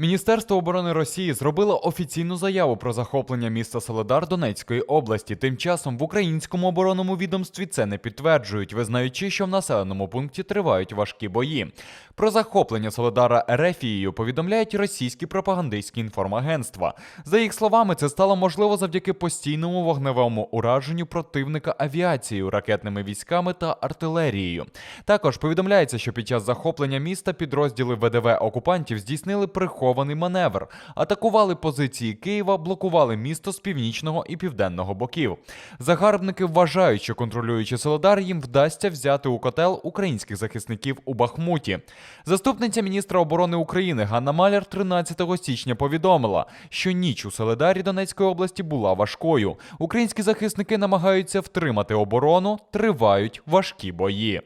Міністерство оборони Росії зробило офіційну заяву про захоплення міста Соледар Донецької області. Тим часом в українському оборонному відомстві це не підтверджують, визнаючи, що в населеному пункті тривають важкі бої. Про захоплення Соледара Ерефією повідомляють російські пропагандистські інформагентства. За їх словами, це стало можливо завдяки постійному вогневому ураженню противника авіацією, ракетними військами та артилерією. Також повідомляється, що під час захоплення міста підрозділи ВДВ окупантів здійснили прихований маневр, атакували позиції Києва, блокували місто з північного і південного боків. Загарбники вважають, що контролюючи Солодар, їм вдасться взяти у котел українських захисників у Бахмуті. Заступниця міністра оборони України Ганна Маляр 13 січня повідомила, що ніч у Соледарі Донецької області була важкою. Українські захисники намагаються втримати оборону, тривають важкі бої.